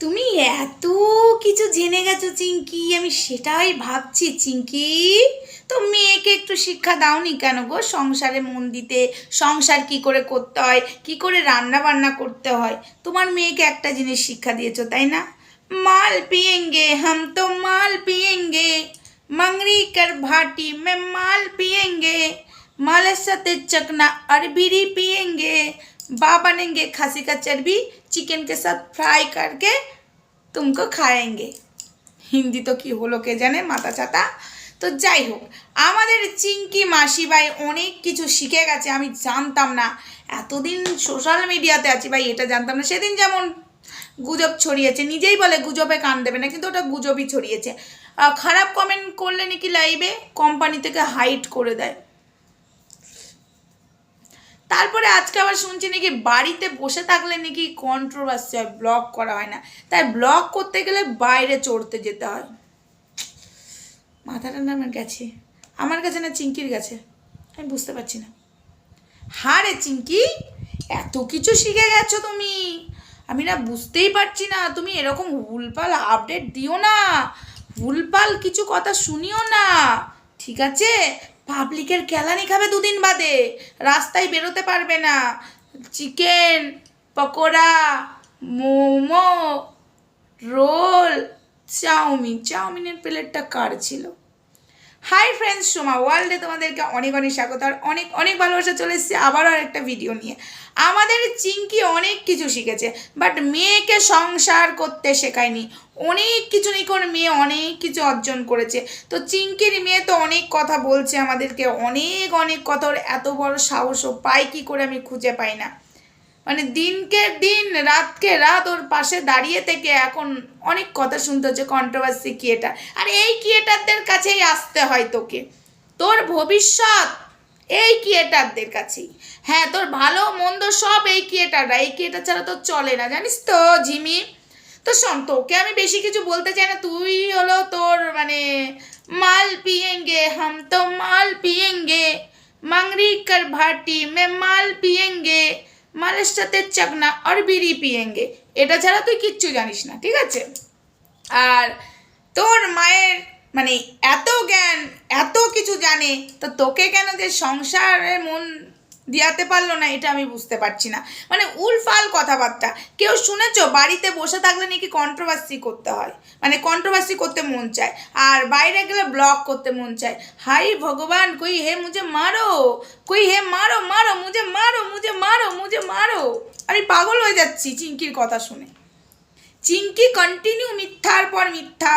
তুমি এত কিছু জেনে গেছো চিঙ্কি আমি সেটাই ভাবছি চিঙ্কি তো মেয়েকে একটু শিক্ষা দাওনি কেন গো? সংসারে মন দিতে, সংসার কি করে করতে হয়, কি করে রান্না বান্না করতে হয়? তোমার মেয়েকে একটা জিনিস শিক্ষা দিয়েছ, তাই না? মাল পিয়েঙ্গে, হাম তো মাল পিয়েঙ্গে। মাংরি কার ভাটি মে মাল পিয়েঙ্গে। মালের সাথে চকনা আর বিড়ি পিয়েঙ্গে। बा बनेंगे खांसी का चर्बी चिकन के साथ फ्राई करके तुमको खाएंगे হিন্দি তো কি হলো কে জানে মাথা ছাতা তো যাই হোক আমাদের চিঙ্কি মাসি ভাই অনেক কিছু শিখে গেছে আমি জানতাম না এতদিন সোশ্যাল মিডিয়াতে আছি ভাই এটা জানতাম না সেদিন যেমন গুজব ছড়িয়েছে নিজেই বলে গুজবে কান দেবে না কিন্তু ওটা গুজবই ছড়িয়েছে আহ, খারাপ কমেন্ট করলে নাকি লাইভে কোম্পানি থেকে হাইট করে দেয় তারপরে আজকে আবার শুনছি নাকি বাড়িতে বসে থাকলে নাকি কন্ট্রোভার্সি হয় ব্লগ করা হয় না। তাই ব্লগ করতে গেলে বাইরে চড়তে যেতে হয়। মাথাটা না আমার গেছে। আমার কাছে না চিঙ্কির গেছে। আমি বুঝতে পারছি না। হ্যাঁ রে চিঙ্কি এত কিছু শিখে গেছো তুমি। আমি না বুঝতেই পারছি না। তুমি এরকম ভুলপাল আপডেট দিও না। ভুলপাল কিছু কথা শুনিও না। ঠিক আছে? পাবলিকের কেলানি খাবে দুদিন বাদে। রাস্তায় বেরোতে পারবে না। Chicken, pakora, momo, roll, chowmein. চাউমিনের প্লেটটা কার ছিল? হাই ফ্রেন্ডস সোমা ওয়ার্ল্ডে তোমাদেরকে অনেক অনেক স্বাগত আর অনেক অনেক ভালোবাসা চলে এসেছে আবারও একটা ভিডিও নিয়ে। আমাদের চিঙ্কি অনেক কিছু শিখেছে বাট মেয়েকে সংসার করতে শেখায়নি। অনেক কিছু নিকর মেয়ে অনেক কিছু অর্জন করেছে। তো চিঙ্কির মেয়ে তো অনেক কথা বলছে আমাদেরকে, অনেক অনেক কথা এত বড় সাহসও পাই কি করে আমি খুঁজে পাই না। মানে দিনকে দিন, রাতকে রাত ওর পাশে দাঁড়িয়ে থেকে এখন অনেক কথা শুনতে হচ্ছে কন্ট্রোভার্সি ক্রিয়েটার আর এই ক্রিয়েটারদের কাছেই আসতে হয় তোকে। তোর ভবিষ্যৎ এই ক্রিয়েটারদের কাছেই। হ্যাঁ তোর ভালো মন্দ সব এই ক্রিয়েটাররা এই ক্রিয়েটার ছাড়া তোর চলে না, জানিস তো, জিমি? তো শোন, তোকে আমি বেশি কিছু বলতে চাই না। তুই হলো তোর মানে মাল পিয়েঙ্গে, হাম তো মাল পিয়েঙ্গে মাংরি কর ভাটি, মে মাল পিয়েঙ্গে। মালের সাথে চকনা আর বিড়ি পিয়েঙ্গে। এটা ছাড়া তুই কিচ্ছু জানিস না, ঠিক আছে? আর তোর মায়ের মানে এত জ্ঞান, এত কিছু জানে, তো তোকে কেন যে সংসারে মন দিয়াতে পারল না, এটা আমি বুঝতে পারছি না। মানে উলফাল কথাবার্তা। কেউ শুনেছো? বাড়িতে বসে থাকলে নাকি কন্ট্রোভার্সি করতে হয়। মানে কন্ট্রোভার্সি করতে মন চায়। আর বাইরে গেলে ব্লগ করতে মন চায়। হাই ভগবান, কই হে মুঝে মারো? কই হে মারো মারো, মুঝে মারো মুঝে মারো মুঝে মারো? আমি পাগল হয়ে যাচ্ছি চিঙ্কির কথা শুনে। চিঙ্কি কন্টিনিউ মিথ্যার পর মিথ্যা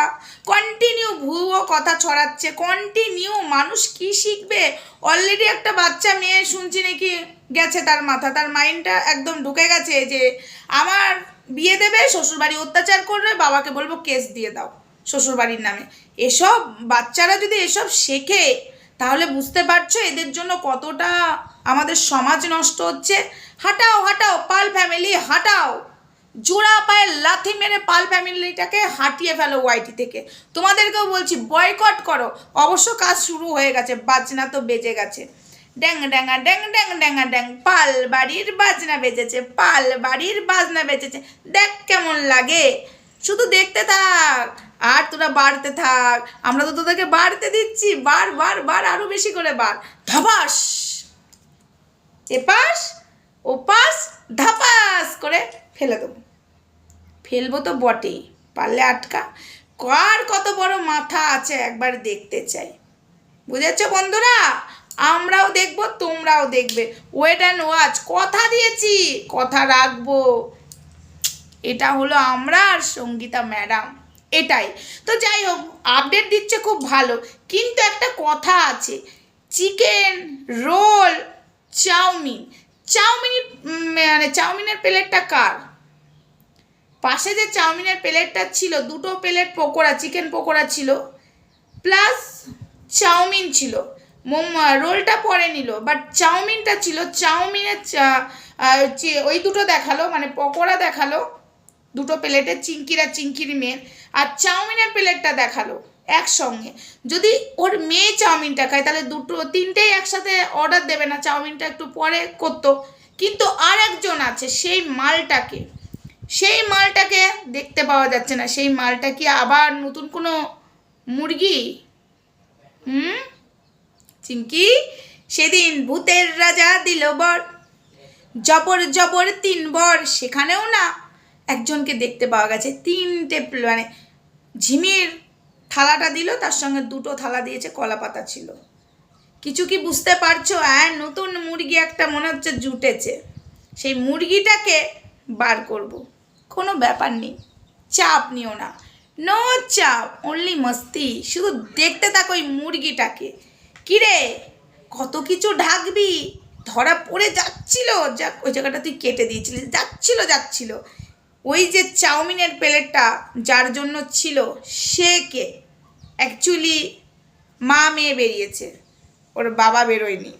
কন্টিনিউ ভুয়ো কথা ছড়াচ্ছে কন্টিনিউ মানুষ কি শিখবে? অলরেডি একটা বাচ্চা মেয়ে শুনছি নাকি গেছে তার মাথা, তার মাইন্ডটা একদম ঢুকে গেছে যে আমার বিয়ে দেবে, শ্বশুরবাড়ি অত্যাচার করবে, বাবাকে বলব কেস দিয়ে দাও শ্বশুরবাড়ির নামে। এসব বাচ্চারা যদি এসব শেখে, তাহলে বুঝতে পারছ এদের জন্য কতটা আমাদের সমাজ নষ্ট হচ্ছে। হাঁটাও হাঁটাও, পাল ফ্যামিলি হাঁটাও। জোড়া পায়ে লাথি মেরে পাল ফ্যামিলিটাকে হাঁটিয়ে ফেলো ওয়াইটি থেকে। তোমাদেরকেও বলছি বয়কট করো। অবশ্য কাজ শুরু হয়ে গেছে, বাজনা তো বেজে গেছে। ড্যাং ড্যাঙা ড্যাং ড্যাং ড্যাঙা ড্যাং, পাল বাড়ির বাজনা বেজেছে, পাল বাড়ির বাজনা বেজেছে। দেখ কেমন লাগে। শুধু দেখতে থাক, আর তোরা বাড়তে থাক। আমরা তো তোদেরকে বাড়তে দিচ্ছি। বার বার বার, আরও বেশি করে বার। ধবাস এপাশ ওপাশ ধাপাস করে ফেলে দেবো। ফেলব তো বটেই, পারলে আটকা। কার কত বড় মাথা আছে একবার দেখতে চাই। বুঝেছ বন্ধুরা? আমরাও দেখব, তোমরাও দেখবে। ওয়েট অ্যান্ড ওয়াচ কথা দিয়েছি, কথা রাখব। এটা হলো আমরা আর সঙ্গীতা ম্যাডাম, এটাই। তো যাই হোক আপডেট দিচ্ছে খুব ভালো, কিন্তু একটা কথা আছে। Chicken roll chowmein. চাউমিন মানে চাউমিনের প্লেটটা কার? পাশে যে চাউমিনের প্লেটটা ছিল, দুটো প্লেট পকোড়া চিকেন পকোড়া ছিল প্লাস চাউমিন ছিল। মোম, রোলটা পরে নিল বাট চাউমিনটা ছিল, চাউমিনের ওই দুটো দেখাল মানে পকোড়া দেখাল, দুটো প্লেটে চিঙ্কির আর চিঙ্কির মেয়ের আর চাউমিনের প্লেটটা দেখাল একসঙ্গে। যদি ওর মেয়ে চাউমিনটা খায়, তাহলে দুটো, তিনটেই একসাথে অর্ডার দেবে না, চাউমিনটা একটু পরে করতো। কিন্তু আর একজন আছে, সেই মালটাকে। সেই মালটাকে দেখতে পাওয়া যাচ্ছে না। সেই মালটা কি আবার নতুন কোনো মুরগি? হুম? চিঙ্কি সেদিন ভূতের রাজা দিল বর। জবর জবর তিন বর, সেখানেও না একজনকে দেখতে পাওয়া গেছে। তিনটে মানে ঝিমির থালাটা দিল, তার সঙ্গে দুটো থালা দিয়েছে, কলা পাতা ছিল। কিছু কি বুঝতে পারছ? হ্যাঁ নতুন মুরগি একটা মনে হচ্ছে জুটেছে। সেই মুরগিটাকে বার করব। কোনো ব্যাপার নেই। চাপ নিও না। নো চাপ অনলি মস্তি। শুধু দেখতে থাকো ওই মুরগিটাকে। কিরে, কত কিছু ঢাকবি? ধরা পড়ে যাচ্ছিল। যাক, ওই জায়গাটা তুই কেটে দিয়েছিলি। যাচ্ছিল যাচ্ছিল। ওই যে চাউমিনের প্লেটটা, যার জন্য ছিল, সে কে? অ্যাকচুয়ালি মা মেয়ে বেরিয়েছে। ওর বাবা বেরোয়নি।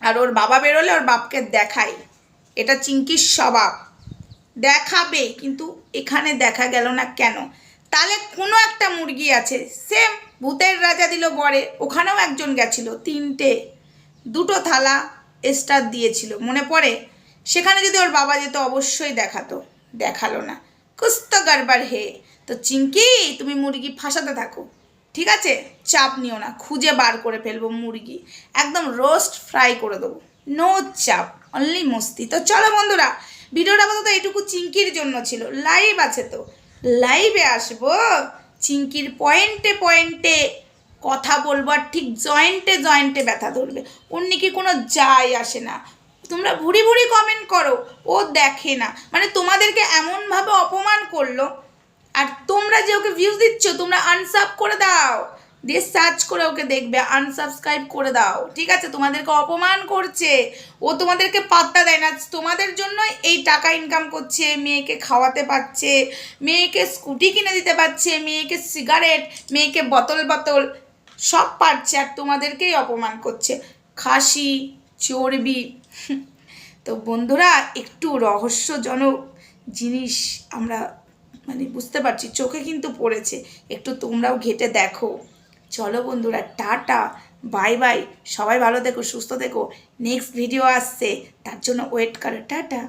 আর ওর বাবা বেরোলে ওর বাপকে দেখাই। এটা চিঙ্কির স্বভাব। দেখাবে, কিন্তু এখানে দেখা গেল না কেন? তাহলে কোনো একটা মুরগি আছে সেম ভূতের রাজা দিল বরে, ওখানেও একজন গেছিল, তিনটে, দুটো থালা স্টার দিয়েছিল, মনে পড়ে? সেখানে যদি ওর বাবা যেত, অবশ্যই দেখাতো, দেখাল না। কুস্ত গারবার হে। তো চিঙ্কি তুমি মুরগি ফাঁসাতে থাকো, ঠিক আছে? চাপ নিও না, খুঁজে বার করে ফেলব মুরগি। একদম রোস্ট ফ্রাই করে দেবো। নো চাপ অনলি মস্তি। তো চলো বন্ধুরা ভিডিওটা আপাতত এটুকু চিঙ্কির জন্য ছিল। লাইভ আছে তো। লাইভে আসব। চিঙ্কির পয়েন্টে পয়েন্টে কথা বলব আর ঠিক জয়েন্টে জয়েন্টে ব্যথা ধরবে। অন্য কি কোনো যায় আসে না। তোমরা ভুড়ি ভুড়ি কমেন্ট করো, ও দেখে না। মানে তোমাদেরকে এমনভাবে অপমান করল, আর তোমরা যে ওকে ভিউজ দিচ্ছ, তোমরা আনসাব করে দাও। দিয়ে সার্চ করে ওকে দেখবে আনসাবস্ক্রাইব করে দাও। ঠিক আছে? তোমাদেরকে অপমান করছে। ও তোমাদেরকে পাত্তা দেয় না। তোমাদের জন্য এই টাকা ইনকাম করছে, মেয়েকে খাওয়াতে পারছে, মেয়েকে স্কুটি কিনে দিতে পারছে, মেয়েকে সিগারেট মেয়েকে বোতল বোতল সব পারছে আর তোমাদেরকেই অপমান করছে। খাসি, চর্বি তো বন্ধুরা, একটু রহস্যজনক জিনিস আমরা মানে বুঝতে পারছি, চোখে কিন্তু পড়েছে। একটু তোমরাও ঘেটে দেখো। চলো বন্ধুরা, টাটা, বাই বাই, সবাই ভালো থেকো, সুস্থ থেকো নেক্সট ভিডিও আসছে, তার জন্য ওয়েট করো, টাটা।